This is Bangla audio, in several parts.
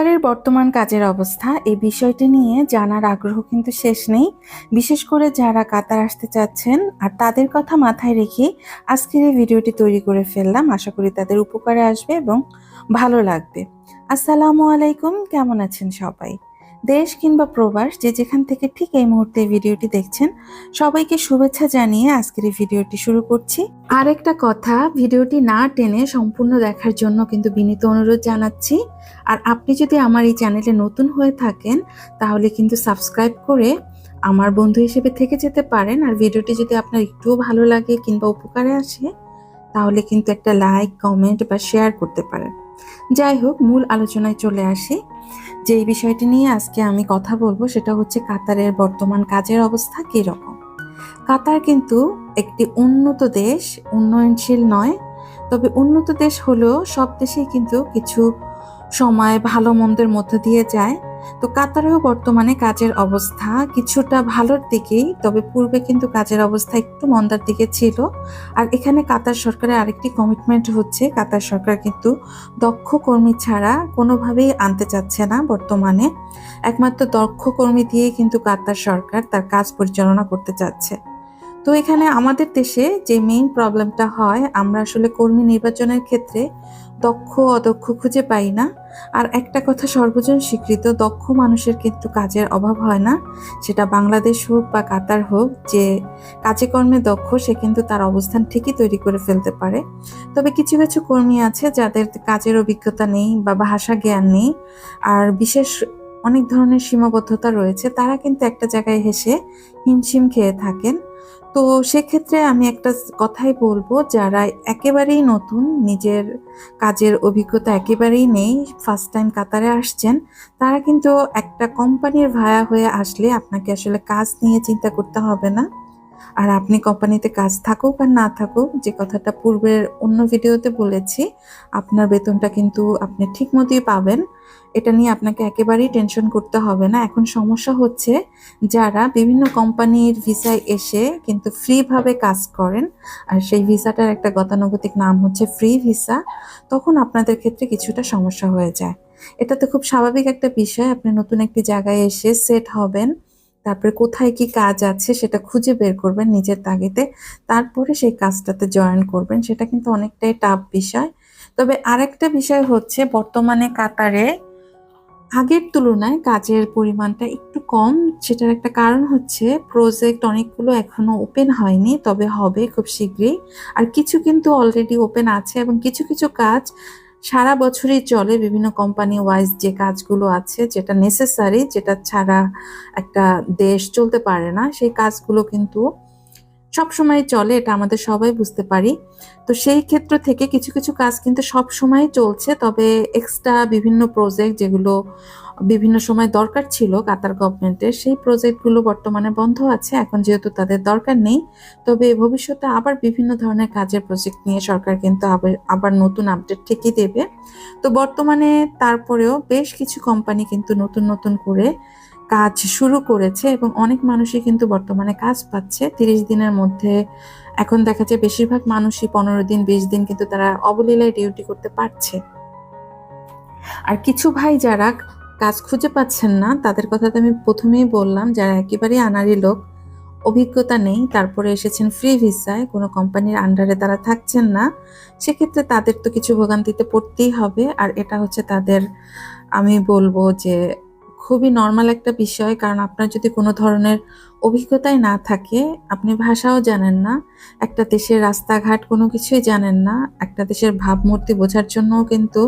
কাতারের বর্তমান কাজের অবস্থা এই বিষয়টি নিয়ে জানার আগ্রহ কিন্তু শেষ নেই। বিশেষ করে যারা কাতার আসতে চাচ্ছেন আর তাদের কথা মাথায় রেখে আজকের এই ভিডিওটি তৈরি করে ফেললাম। আশা করি তাদের উপকারে আসবে এবং ভালো লাগবে। আসসালামু আলাইকুম। কেমন আছেন সবাই? দেশ কিংবা প্রবাস যে যেখান থেকে ঠিক এই মুহূর্তে ভিডিওটি দেখছেন, সবাইকে শুভেচ্ছা জানিয়ে আজকের এই ভিডিওটি শুরু করছি। আরেকটা কথা, ভিডিওটি না টেনে সম্পূর্ণ দেখার জন্য কিন্তু বিনীত অনুরোধ জানাচ্ছি। আর আপনি যদি আমার এই চ্যানেলে নতুন হয়ে থাকেন, তাহলে কিন্তু সাবস্ক্রাইব করে আমার বন্ধু হিসেবে থেকে যেতে পারেন। আর ভিডিওটি যদি আপনার একটুও ভালো লাগে কিংবা উপকারে আসে, তাহলে কিন্তু একটা লাইক, কমেন্ট বা শেয়ার করতে পারেন। যাই হোক, মূল আলোচনায় চলে আসি। যে বিষয়টি নিয়ে আজকে আমি কথা বলব সেটা হচ্ছে কাতারের বর্তমান কাজের অবস্থা কীরকম। কাতার কিন্তু একটি উন্নত দেশ, উন্নয়নশীল নয়, তবে উন্নত দেশ হলেও সব দেশেই কিন্তু কিছু সময় ভালো মন্দের মধ্যে দিয়ে যায়। তো কাতারেও বর্তমানে কাজের অবস্থা কিছুটা ভালোর দিকেই, তবে পূর্বে কিন্তু কাজের অবস্থা একটু মন্দার দিকে ছিল। আর এখানে কাতার সরকারের আরেকটি কমিটমেন্ট হচ্ছে, কাতার সরকার কিন্তু দক্ষ কর্মী ছাড়া কোনোভাবেই আনতে চাচ্ছে না বর্তমানে। একমাত্র দক্ষ কর্মী দিয়ে কিন্তু কাতার সরকার তার কাজ পরিচালনা করতে চাচ্ছে। তো এখানে আমাদের দেশে যে মেইন প্রবলেমটা হয়, আমরা আসলে কর্মী নির্বাচনের ক্ষেত্রে দক্ষ, অদক্ষ খুঁজে পাই না। আর একটা কথা সর্বজন স্বীকৃত, দক্ষ মানুষের কিন্তু কাজের অভাব হয় না। সেটা বাংলাদেশ হোক বা কাতার হোক, যে কাজে কর্মে দক্ষ, সে কিন্তু তার অবস্থান ঠিকই তৈরি করে ফেলতে পারে। তবে কিছু কিছু কর্মী আছে যাদের কাজের অভিজ্ঞতা নেই বা ভাষা জ্ঞান নেই। আর বিশেষ অনেক ধরনের সীমাবদ্ধতা রয়েছে, তারা কিন্তু একটা জায়গায় হেসে হিমশিম খেয়ে থাকেন। তো সেক্ষেত্রে আমি একটা কথাই বলব, যারা একেবারেই নতুন, নিজের কাজের অভিজ্ঞতা একেবারেই নেই ফার্স্ট টাইম কাতারে আসছেন, তারা কিন্তু একটা কোম্পানির ভায়া হয়ে আসলে আপনাকে আসলে কাজ নিয়ে চিন্তা করতে হবে না। আর আপনি কোম্পানিতে কাজ থাকুক আর না থাকুক, যে কথাটা পূর্বের অন্য ভিডিওতে বলেছি, আপনার বেতনটা কিন্তু আপনি ঠিক মতোই পাবেন। এটা নিয়ে আপনাকে একেবারেই টেনশন করতে হবে না। এখন সমস্যা হচ্ছে যারা বিভিন্ন কোম্পানির ভিসায় এসে কিন্তু ফ্রিভাবে কাজ করেন, আর সেই ভিসাটার একটা গতানুগতিক নাম হচ্ছে ফ্রি ভিসা, তখন আপনাদের ক্ষেত্রে কিছুটা সমস্যা হয়ে যায়। এটা তো খুব স্বাভাবিক একটা বিষয়, আপনি নতুন একটি জায়গায় এসে সেট হবেন তারপরে কোথায় কি কাজ আছে সেটা খুঁজে বের করবেন নিজের তাগিদে। তারপরে সেই কাজটাতে জয়েন করবেন, সেটা কিন্তু অনেকটাই টাফ বিষয়। তবে আরেকটা বিষয় হচ্ছে বর্তমানে কাতারে আগের তুলনায় কাজের পরিমাণটা একটু কম। সেটার একটা কারণ হচ্ছে প্রজেক্ট অনেকগুলো এখনও ওপেন হয়নি, তবে হবে খুব শীঘ্রই। আর কিছু কিন্তু অলরেডি ওপেন আছে এবং কিছু কিছু কাজ সারা বছরই চলে বিভিন্ন কোম্পানি ওয়াইজ যে কাজগুলো আছে, যেটা নেসেসারি যেটা ছাড়া একটা দেশ চলতে পারে না, সেই কাজগুলো কিন্তু সব সময় চলে, এটা আমাদের সবাই বুঝতে পারি। তো সেই ক্ষেত্র থেকে কিছু কিছু কাজ কিন্তু সব সময় চলছে, তবে এক্সট্রা বিভিন্ন প্রজেক্ট যেগুলো বিভিন্ন সময় দরকার ছিল কাতার গভর্নমেন্টের সেই প্রজেক্টগুলো বর্তমানে বন্ধ আছে, এখন যেহেতু তাদের দরকার নেই। তবে ভবিষ্যতে আবার বিভিন্ন ধরনের কাজের প্রজেক্ট নিয়ে সরকার কিন্তু আবার আবার নতুন আপডেট ঠিকই দেবে। তো বর্তমানে তারপরেও বেশ কিছু কোম্পানি কিন্তু নতুন নতুন করে কাজ শুরু করেছে এবং অনেক মানুষই কিন্তু বর্তমানে কাজ পাচ্ছে। তিরিশ দিনের মধ্যে এখন দেখা যায় বেশিরভাগ মানুষই পনেরো দিন, বিশ দিন কিন্তু তারা অবলীলায় ডিউটি করতে পারছে। আর কিছু ভাই যারা কাজ খুঁজে পাচ্ছেন না, তাদের কথা তো আমি প্রথমেই বললাম, যারা একেবারেই আনারি লোক, অভিজ্ঞতা নেই, তারপরে এসেছেন ফ্রি ভিসায় কোনো কোম্পানির আন্ডারে তারা থাকছেন না, সেক্ষেত্রে তাদের তো কিছু ভোগান্তিতে পড়তেই হবে। আর এটা হচ্ছে তাদের, আমি বলব যে খুবই নর্মাল একটা বিষয়, কারণ আপনার যদি কোনো ধরনের অভিজ্ঞতাই না থাকে, আপনি ভাষাও জানেন না, একটা দেশের রাস্তাঘাট কোনো কিছুই জানেন না, একটা দেশের ভাবমূর্তি বোঝার জন্যও কিন্তু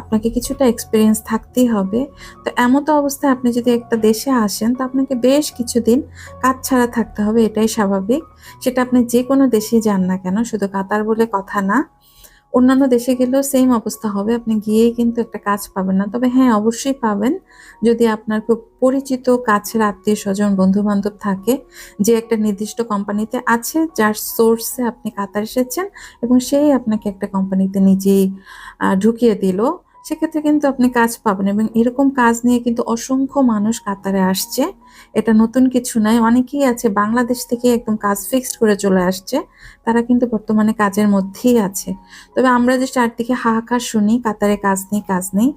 আপনাকে কিছুটা এক্সপিরিয়েন্স থাকতেই হবে। তো এমতো অবস্থায় আপনি যদি একটা দেশে আসেন, তো আপনাকে বেশ কিছুদিন কাজ ছাড়া থাকতে হবে, এটাই স্বাভাবিক। সেটা আপনি যে কোনো দেশেই যান না কেন, শুধু কাতার বলে কথা না। অন্যান্য দেশে গেলেও সেম অবস্থা হবে। আপনি গিয়েই কিন্তু একটা কাজ পাবেন না। তবে হ্যাঁ অবশ্যই পাবেন। যদি আপনার খুব পরিচিত কাছের আত্মীয় স্বজন বন্ধু বান্ধব থাকে, যে একটা নির্দিষ্ট কোম্পানিতে আছে, যার সোর্সে আপনি কাতার এসেছেন এবং সেই আপনাকে একটা কোম্পানিতে নিজেই ঢুকিয়ে দিল সেক্ষেত্রে কিন্তু আপনি কাজ পাবেন এবং এরকম কাজ নিয়ে কিন্তু অসংখ্য মানুষ কাতারে আসছে। এটা নতুন কিছু নয়। অনেকেই আছে বাংলাদেশ থেকে একদম কাজ ফিক্সড করে চলে আসছে। তারা কিন্তু বর্তমানে কাজের মধ্যেই আছে। তবে আমরা যে চারদিকে হাহাকার শুনি, কাতারে কাজ নেই কাজ নেই,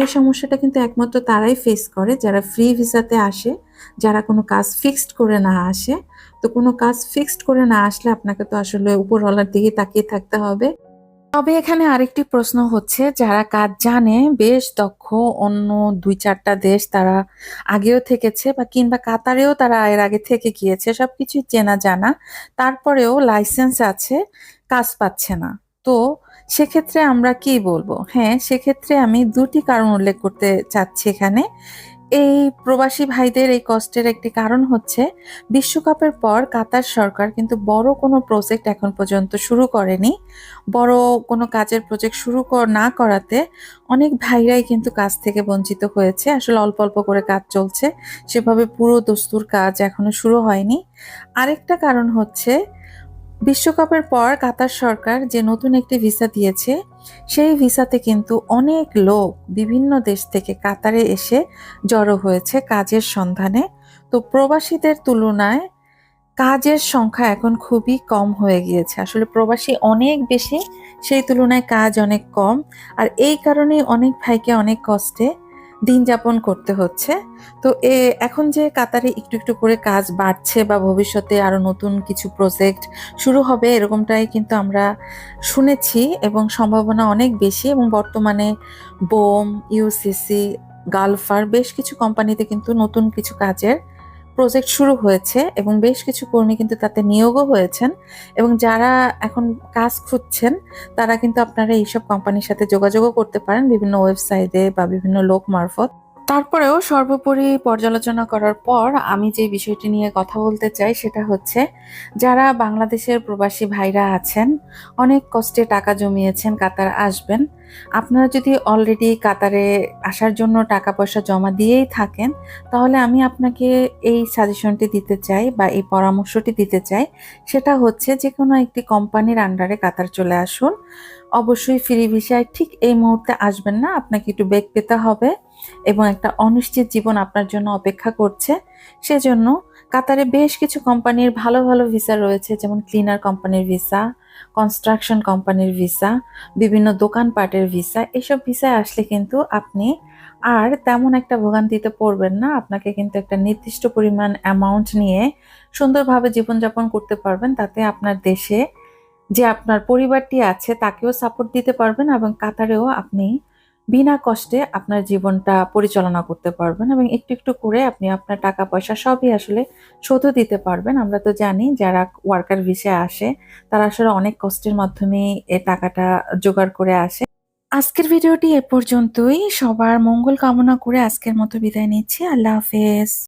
এই সমস্যাটা কিন্তু একমাত্র তারাই ফেস করে। যারা ফ্রি ভিসাতে আসে, যারা কোনো কাজ ফিক্সড করে না আসে, তো কোনো কাজ ফিক্সড করে না আসলে আপনাকে তো আসলে উপরওয়ালার দিকে তাকিয়ে থাকতে হবে। তবে এখানে আরেকটি প্রশ্ন হচ্ছে, যারা কাজ জানে, বেশ দক্ষ অন্য দুই চারটা দেশ তারা আগেও থেকেছে বা কিংবা কাতারেও তারা এর আগে থেকে গিয়েছে, সবকিছুই চেনা জানা, তারপরেও লাইসেন্স আছে, কাজ পাচ্ছে না। তো সেক্ষেত্রে আমরা কি বলব? হ্যাঁ সেক্ষেত্রে আমি দুটি কারণ উল্লেখ করতে চাচ্ছি এখানে। এই প্রবাসী ভাইদের এই কষ্টের একটি কারণ হচ্ছে, বিশ্বকাপের পর কাতার সরকার কিন্তু বড় কোনো প্রজেক্ট এখন পর্যন্ত শুরু করেনি। বড় কোনো কাজের প্রজেক্ট শুরু না করাতে অনেক ভাইরাই কিন্তু কাজ থেকে বঞ্চিত হয়েছে। আসলে অল্প অল্প করে কাজ চলছে। সেভাবে পুরো দস্তুর কাজ এখনও শুরু হয়নি। আরেকটা কারণ হচ্ছে বিশ্বকাপের পর কাতার সরকার যে নতুন একটি ভিসা দিয়েছে, সেই ভিসাতে কিন্তু অনেক লোক বিভিন্ন দেশ থেকে কাতারে এসে জড়ো হয়েছে কাজের সন্ধানে। তো প্রবাসীদের তুলনায় কাজের সংখ্যা এখন খুবই কম হয়ে গিয়েছে। আসলে প্রবাসী অনেক বেশি, সেই তুলনায় কাজ অনেক কম। আর এই কারণেই অনেক ভাইকে অনেক কষ্টে দিন যাপন করতে হচ্ছে। তো এ, এখন যে কাতারে একটু একটু করে কাজ বাড়ছে বা ভবিষ্যতে আরও নতুন কিছু প্রজেক্ট শুরু হবে, এরকমটাই কিন্তু আমরা শুনেছি এবং সম্ভাবনা অনেক বেশি এবং বর্তমানে বোম ইউসিসি গালফার বেশ কিছু কোম্পানিতে কিন্তু নতুন কিছু কাজের প্রজেক্ট শুরু হয়েছে এবং বেশ কিছু কর্মী কিন্তু তাতে নিয়োগও হয়েছেন এবং যারা এখন কাজ খুঁজছেন, তারা কিন্তু আপনারা এইসব কোম্পানির সাথে যোগাযোগও করতে পারেন বিভিন্ন ওয়েবসাইটে বা বিভিন্ন লোক মারফত। তারপরেও সর্বোপরি পর্যালোচনা করার পর আমি যে বিষয়টি নিয়ে কথা বলতে চাই সেটা হচ্ছে, যারা বাংলাদেশের প্রবাসী ভাইরা আছেন, অনেক কষ্টে টাকা জমিয়েছেন, কাতার আসবেন, আপনারা যদি অলরেডি কাতারে আসার জন্য টাকা পয়সা জমা দিয়েই থাকেন, তাহলে আমি আপনাকে এই সাজেশনটি দিতে চাই বা এই পরামর্শটি দিতে চাই, সেটা হচ্ছে যে কোনো একটি কোম্পানির আন্ডারে কাতার চলে আসুন। অবশ্যই ফ্রি ভিসায় ঠিক এই মুহূর্তে আসবেন না, আপনাকে একটু বেগ পেতে হবে। এবং একটা অনিশ্চিত জীবন আপনার জন্য অপেক্ষা করছে। সেজন্য কাতারে বেশ কিছু কোম্পানির ভালো ভালো ভিসা রয়েছে, যেমন ক্লিনার কোম্পানির ভিসা কনস্ট্রাকশন কোম্পানির ভিসা বিভিন্ন দোকানপাটের ভিসা এসব ভিসায় আসলে কিন্তু আপনি আর তেমন একটা ভোগান্তিতে পড়বেন না। আপনাকে কিন্তু একটা নির্দিষ্ট পরিমাণ অ্যামাউন্ট নিয়ে সুন্দরভাবে জীবনযাপন করতে পারবেন। তাতে আপনার দেশে যে আপনার পরিবারটি আছে, তাকেও সাপোর্ট দিতে পারবেন এবং কাতারেও আপনি বিনা কষ্টে আপনার জীবনটা পরিচালনা করতে পারবেন এবং একটু একটু করে আপনি আপনার টাকা পয়সা সবই আসলে শোধও দিতে পারবেন। আমরা তো জানি যারা ওয়ার্কার ভিসায় আসে, তারা আসলে অনেক কষ্টের মাধ্যমে এ টাকাটা জোগাড় করে আসে। আজকের ভিডিওটি এ পর্যন্তই। সবার মঙ্গল কামনা করে আজকের মতো বিদায় নিচ্ছি। আল্লাহ হাফেজ।